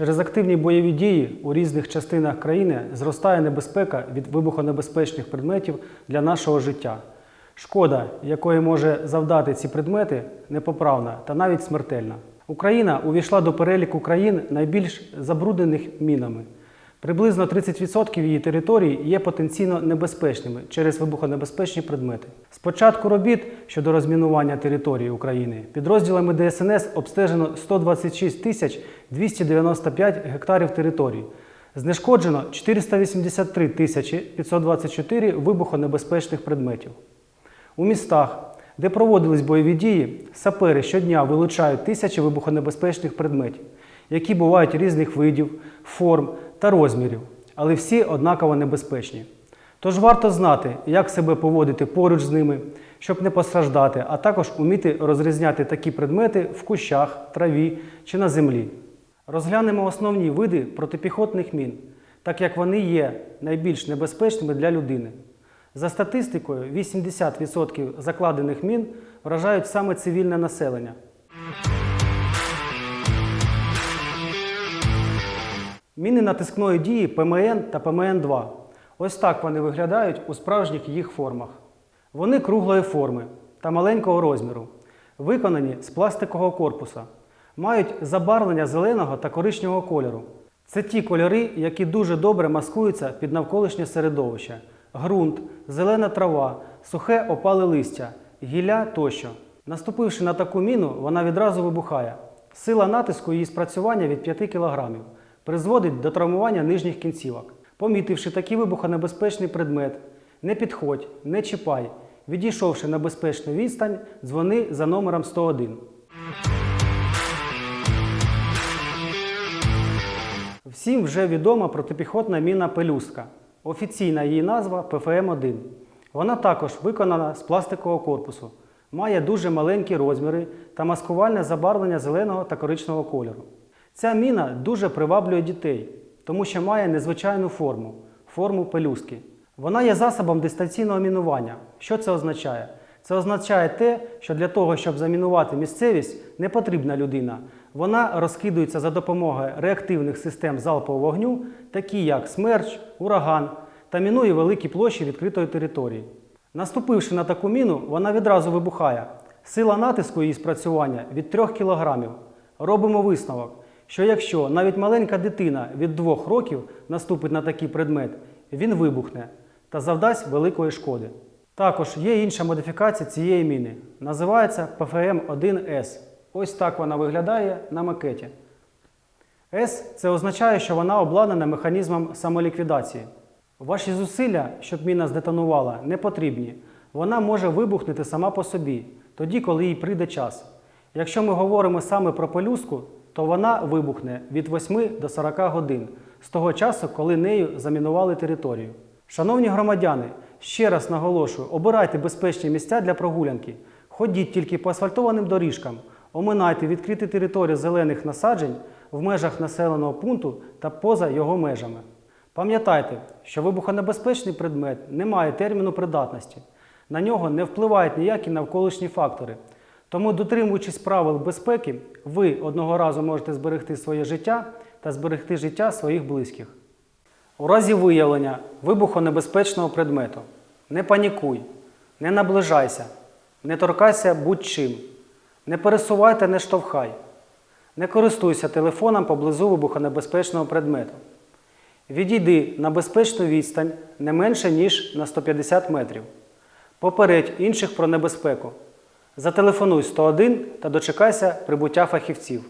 Через активні бойові дії у різних частинах країни зростає небезпека від вибухонебезпечних предметів для нашого життя. Шкода, якої може завдати ці предмети, непоправна та навіть смертельна. Україна увійшла до переліку країн найбільш забруднених мінами. Приблизно 30% її території є потенційно небезпечними через вибухонебезпечні предмети. З початку робіт щодо розмінування території України підрозділами ДСНС обстежено 126 тисяч 295 гектарів території. Знешкоджено 483 тисячі 524 вибухонебезпечних предметів. У містах, де проводились бойові дії, сапери щодня вилучають тисячі вибухонебезпечних предметів, які бувають різних видів, форм та розмірів, але всі однаково небезпечні. Тож варто знати, як себе поводити поруч з ними, щоб не постраждати, а також уміти розрізняти такі предмети в кущах, траві чи на землі. Розглянемо основні види протипіхотних мін, так як вони є найбільш небезпечними для людини. За статистикою, 80% закладених мін вражають саме цивільне населення. Міни натискної дії ПМН та ПМН-2. Ось так вони виглядають у справжніх їх формах. Вони круглої форми та маленького розміру, виконані з пластикового корпуса, мають забарвлення зеленого та коричневого кольору. Це ті кольори, які дуже добре маскуються під навколишнє середовище: ґрунт, зелена трава, сухе опале листя, гілля тощо. Наступивши на таку міну, вона відразу вибухає. Сила натиску її спрацювання від 5 кг призводить до травмування нижніх кінцівок. Помітивши такий вибухонебезпечний предмет, не підходь, не чіпай. Відійшовши на безпечну відстань, дзвони за номером 101. Всім вже відома протипіхотна міна пелюстка. Офіційна її назва ПФМ-1. Вона також виконана з пластикового корпусу, має дуже маленькі розміри та маскувальне забарвлення зеленого та коричневого кольору. Ця міна дуже приваблює дітей, тому що має незвичайну форму форму пелюстки. Вона є засобом дистанційного мінування. Що це означає? Це означає те, що для того, щоб замінувати місцевість, не потрібна людина. Вона розкидується за допомогою реактивних систем залпового вогню, такі як смерч, ураган, та мінує великі площі відкритої території. Наступивши на таку міну, вона відразу вибухає. Сила натиску її спрацювання від 3 кг. Робимо висновок, що якщо навіть маленька дитина від 2 років наступить на такий предмет, він вибухне та завдасть великої шкоди. Також є інша модифікація цієї міни. Називається PFM-1S. Ось так вона виглядає на макеті. С це означає, що вона обладнана механізмом самоліквідації. Ваші зусилля, щоб міна здетонувала, не потрібні. Вона може вибухнути сама по собі, тоді, коли їй прийде час. Якщо ми говоримо саме про пелюстку, то вона вибухне від 8 до 40 годин з того часу, коли нею замінували територію. Шановні громадяни, ще раз наголошую, обирайте безпечні місця для прогулянки. Ходіть тільки по асфальтованим доріжкам, оминайте відкриті території зелених насаджень в межах населеного пункту та поза його межами. Пам'ятайте, що вибухонебезпечний предмет не має терміну придатності. На нього не впливають ніякі навколишні фактори. Тому, дотримуючись правил безпеки, ви одного разу можете зберегти своє життя та зберегти життя своїх близьких. У разі виявлення вибухонебезпечного предмету не панікуй, не наближайся, не торкайся будь-чим, не пересувай та не штовхай, не користуйся телефоном поблизу вибухонебезпечного предмету. Відійди на безпечну відстань не менше, ніж на 150 метрів. Попередь інших про небезпеку. Зателефонуй 101 та дочекайся прибуття фахівців.